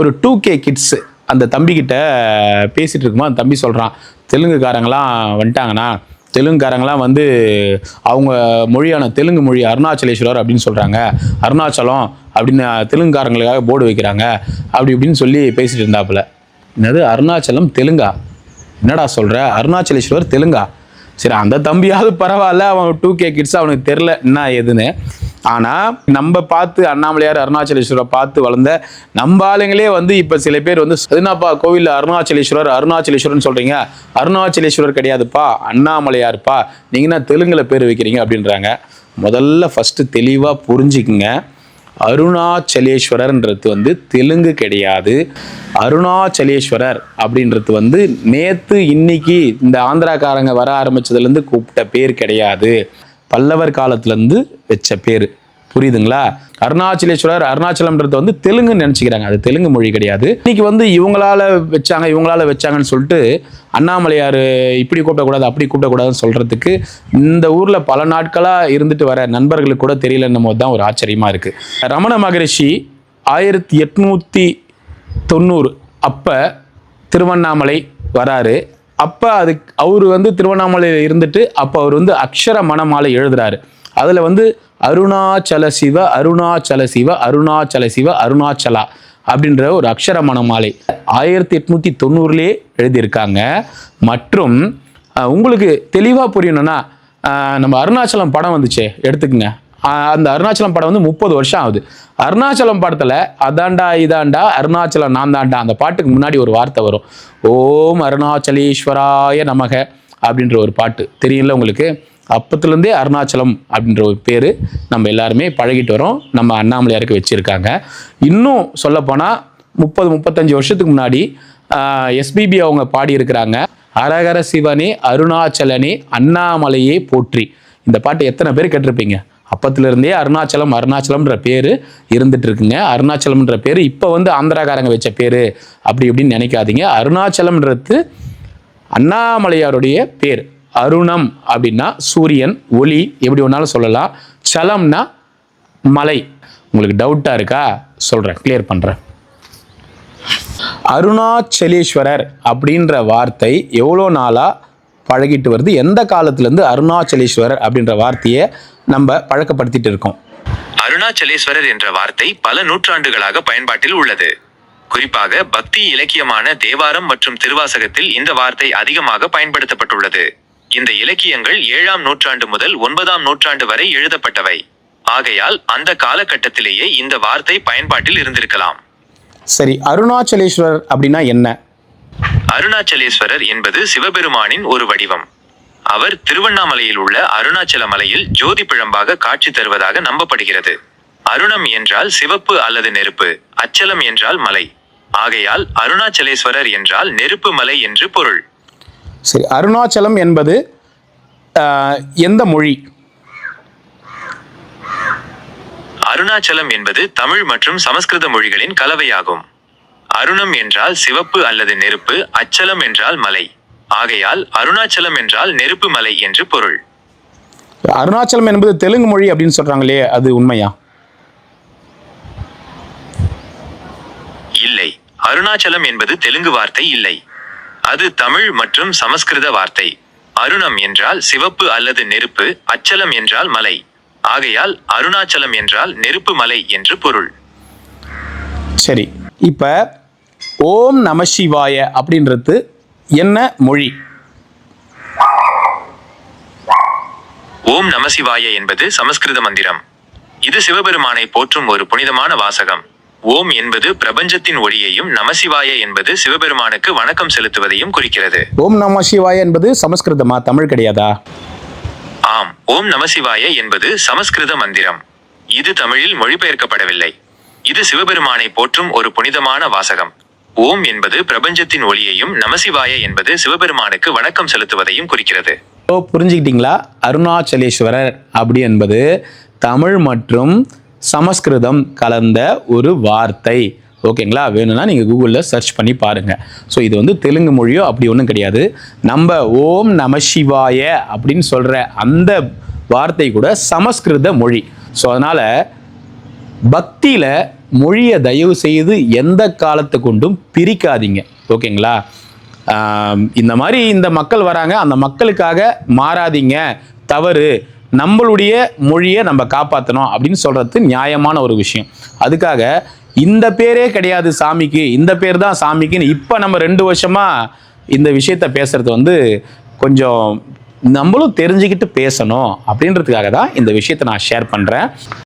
ஒரு two K kids அந்த தம்பிக்கிட்ட பேசிகிட்டு இருக்குமா அந்த தம்பி சொல்கிறான் தெலுங்குக்காரங்களாம் வந்துட்டாங்கண்ணா. தெலுங்குக்காரங்களாம் வந்து அவங்க மொழியான தெலுங்கு மொழி அருணாச்சலேஸ்வரர் அப்படின்னு சொல்கிறாங்க அருணாச்சலம் அப்படின்னு தெலுங்குக்காரங்களுக்காக போர்டு வைக்கிறாங்க. அப்படி இப்படின்னு சொல்லி பேசிட்டு இருந்தாப்புல. என்னது அருணாச்சலம் தெலுங்கா? என்னடா சொல்கிற அருணாச்சலேஸ்வரர் தெலுங்கா? சரி அந்த தம்பியாவது பரவாயில்ல அவன் டூ கே கிட்ஸ் அவனுக்கு தெரில என்ன ஏதுன்னு. ஆனால் நம்ம பார்த்து அண்ணாமலையார் அருணாச்சலேஸ்வரரை பார்த்து வளர்ந்த நம்ம ஆளுங்களே வந்து இப்போ சில பேர் வந்து என்னப்பா கோவிலில் அருணாச்சலேஸ்வரர் அருணாச்சலேஸ்வரர்னு சொல்கிறீங்க அருணாச்சலேஸ்வரர் கிடையாதுப்பா அண்ணாமலையார்ப்பா. நீங்கள் என்ன தெலுங்குல பேர் வைக்கிறீங்க? அப்படின்றாங்க. முதல்ல ஃபஸ்ட்டு தெளிவாக புரிஞ்சுக்குங்க. அருணாச்சலேஸ்வரர்ன்றது வந்து தெலுங்கு கிடையாது. அருணாச்சலேஸ்வரர் அப்படின்றது வந்து நேத்து இன்னைக்கு இந்த ஆந்திராக்காரங்க வர ஆரம்பிச்சதுலேருந்து கூப்பிட்ட பேர் கிடையாது. பல்லவர் காலத்துலேருந்து வச்ச பேர். புரியுதுங்களா? அருணாச்சலேஸ்வரர் அருணாச்சலம்ன்றது வந்து தெலுங்குன்னு நினச்சிக்கிறாங்க. அது தெலுங்கு மொழி கிடையாது. இன்னைக்கு வந்து இவங்களால வச்சாங்க இவங்களால வச்சாங்கன்னு சொல்லிட்டு அண்ணாமலையார் இப்படி கூப்பிடக்கூடாது அப்படி கூப்பிடக்கூடாதுன்னு சொல்கிறதுக்கு இந்த ஊரில் பல நாட்களாக இருந்துட்டு வர நண்பர்களுக்கு கூட தெரியலன்னும் போது தான் ஒரு ஆச்சரியமாக இருக்குது ரமண மகரிஷி ஆயிரத்தி எட்நூற்றி தொண்ணூறு அப்போ திருவண்ணாமலை வராரு. அப்போ அது அவர் வந்து திருவண்ணாமலையில் இருந்துட்டு அப்போ அவர் வந்து அக்ஷர மணமாலை எழுதுறாரு. அதில் வந்து அருணாச்சல சிவ அருணாச்சல சிவ அருணாச்சல சிவ அருணாச்சலா அப்படின்ற ஒரு அக்ஷர மணமாலை ஆயிரத்தி எட்நூற்றி தொண்ணூறுலேயே எழுதியிருக்காங்க. மற்றும் உங்களுக்கு தெளிவாக புரியணும்னா நம்ம அருணாச்சலம் படம் வந்துச்சே எடுத்துக்கங்க. அந்த அருணாச்சலம் படம் வந்து முப்பது வருஷம் ஆகுது. அருணாச்சலம் படத்தில் அதாண்டா இதாண்டா அருணாச்சலம் நான் தாண்டா அந்த பாட்டுக்கு முன்னாடி ஒரு வார்த்தை வரும். ஓம் அருணாச்சலீஸ்வராய நமக அப்படின்ற ஒரு பாட்டு. தெரியல உங்களுக்கு? அப்பத்துலேருந்தே அருணாச்சலம் அப்படின்ற ஒரு பேர் நம்ம எல்லாருமே பழகிட்டு வரோம். நம்ம அண்ணாமலையாருக்கு வச்சுருக்காங்க. இன்னும் சொல்லப்போனால் முப்பது முப்பத்தஞ்சு வருஷத்துக்கு முன்னாடி எஸ்பிபி அவங்க பாடியிருக்கிறாங்க. அரகர சிவனே அருணாச்சலனே அண்ணாமலையே போற்றி. இந்த பாட்டு எத்தனை பேர் கேட்டிருப்பீங்க? அப்பத்திலிருந்தே அருணாச்சலம் அருணாச்சலம்ன்ற பேர் இருந்துட்டு இருக்குங்க அருணாச்சலம்ன்ற பேர் இப்போ வந்து ஆந்திராக்காரங்க வச்ச பேர். அப்படி இப்படின்னு நினைக்காதீங்க. அருணாச்சலம்ன்றது அண்ணாமலையாருடைய பேர். அருணம் அப்படின்னா சூரியன் ஒளி எப்படி வேணாலும் சொல்லலாம். சலம்னா மலை. உங்களுக்கு டவுட்டாக இருக்கா? சொல்கிறேன் கிளியர் பண்ணுறேன் அருணாச்சலேஸ்வரர் அப்படின்ற வார்த்தை எவ்வளோ நாளாக பழகிட்டு வருது? எந்த காலத்துலேருந்து அருணாச்சலேஸ்வரர் அப்படின்ற வார்த்தையை நம்ம பழக்கப்படுத்திட்டு இருக்கோம். அருணாச்சலேஸ்வரர் என்ற வார்த்தை பல நூற்றாண்டுகளாக பயன்பாட்டில் உள்ளது. குறிப்பாக பக்தி இலக்கியமான தேவாரம் மற்றும் திருவாசகத்தில் இந்த வார்த்தை அதிகமாக பயன்படுத்தப்பட்டுள்ளது. இந்த இலக்கியங்கள் ஏழாம் நூற்றாண்டு முதல் ஒன்பதாம் நூற்றாண்டு வரை எழுதப்பட்டவை. ஆகையால் அந்த காலகட்டத்திலேயே இந்த வார்த்தை பயன்பாட்டில் இருந்திருக்கலாம். சரி அருணாச்சலேஸ்வரர் அப்படின்னா என்ன? அருணாச்சலேஸ்வரர் என்பது சிவபெருமானின் ஒரு வடிவம். அவர் திருவண்ணாமலையில் உள்ள அருணாச்சல மலையில் ஜோதி பிழம்பாக காட்சி தருவதாக நம்பப்படுகிறது. அருணம் என்றால் சிவப்பு அல்லது நெருப்பு அச்சலம் என்றால் மலை. ஆகையால் அருணாச்சலேஸ்வரர் என்றால் நெருப்பு மலை என்று பொருள். சரி அருணாச்சலம் என்பது எந்த மொழி? அருணாச்சலம் என்பது தமிழ் மற்றும் சமஸ்கிருத மொழிகளின் கலவையாகும். அருணம் என்றால் சிவப்பு அல்லது நெருப்பு அச்சலம் என்றால் மலை. ஆகையால் அருணாச்சலம் என்றால் நெருப்பு மலை என்று பொருள். அருணாச்சலம் என்பது தெலுங்கு மொழி அப்படின்னு சொல்றாங்களே அது உண்மையா? இல்லை. அருணாச்சலம் என்பது தெலுங்கு வார்த்தை இல்லை. அது தமிழ் மற்றும் சமஸ்கிருத வார்த்தை. அருணம் என்றால் சிவப்பு அல்லது நெருப்பு அச்சலம் என்றால் மலை. ஆகையால் அருணாச்சலம் என்றால் நெருப்பு மலை என்று பொருள். சரி. இப்போ ஓம் நம சிவாய அப்படின்றது என்ன மொழி? ஓம் நமசிவாய என்பது சமஸ்கிருத மந்திரம். இது சிவபெருமானை போற்றும் ஒரு புனிதமான வாசகம். ஓம் என்பது பிரபஞ்சத்தின் ஒளியையும் நமசிவாய என்பது சிவபெருமானுக்கு வணக்கம் செலுத்துவதையும் குறிக்கிறது. ஓம் நம சிவாய என்பது சமஸ்கிருதமா? தமிழ் கிடையாதா? ஆம் ஓம் நமசிவாய என்பது சமஸ்கிருத மந்திரம். இது தமிழில் மொழிபெயர்க்கப்படவில்லை. இது சிவபெருமானை போற்றும் ஒரு புனிதமான வாசகம். ஓம் என்பது பிரபஞ்சத்தின் ஒளியையும் நமசிவாய என்பது சிவபெருமானுக்கு வணக்கம் செலுத்துவதையும் குறிக்கிறது. ஓ புரிஞ்சுக்கிட்டீங்களா? அருணாச்சலேஸ்வரர் அப்படி என்பது தமிழ் மற்றும் சமஸ்கிருதம் கலந்த ஒரு வார்த்தை. ஓகேங்களா? வேணும்னா நீங்கள் கூகுளில் சர்ச் பண்ணி பாருங்கள் ஸோ இது வந்து தெலுங்கு மொழியோ அப்படி ஒன்றும் கிடையாது. நம்ம ஓம் நம சிவாய அப்படின்னு சொல்கிற அந்த வார்த்தை கூட சமஸ்கிருத மொழி. ஸோ அதனால் பக்தியில் மொழியை தயவு செய்து எந்த காலத்தை கொண்டும் பிரிக்காதீங்க. ஓகேங்களா? இந்த மாதிரி இந்த மக்கள் வராங்க அந்த மக்களுக்காக மாறாதீங்க. தவறு. நம்மளுடைய மொழியை நம்ம காப்பாற்றணும் அப்படின்னு சொல்கிறது நியாயமான ஒரு விஷயம். அதுக்காக இந்த பேரே கிடையாது சாமிக்கு. இந்த பேர் தான் சாமிக்குன்னு இப்போ நம்ம ரெண்டு வருஷமாக இந்த விஷயத்த பேசுகிறது வந்து கொஞ்சம் நம்மளும் தெரிஞ்சுக்கிட்டு பேசணும் அப்படின்றதுக்காக தான் இந்த விஷயத்தை நான் ஷேர் பண்ணுறேன்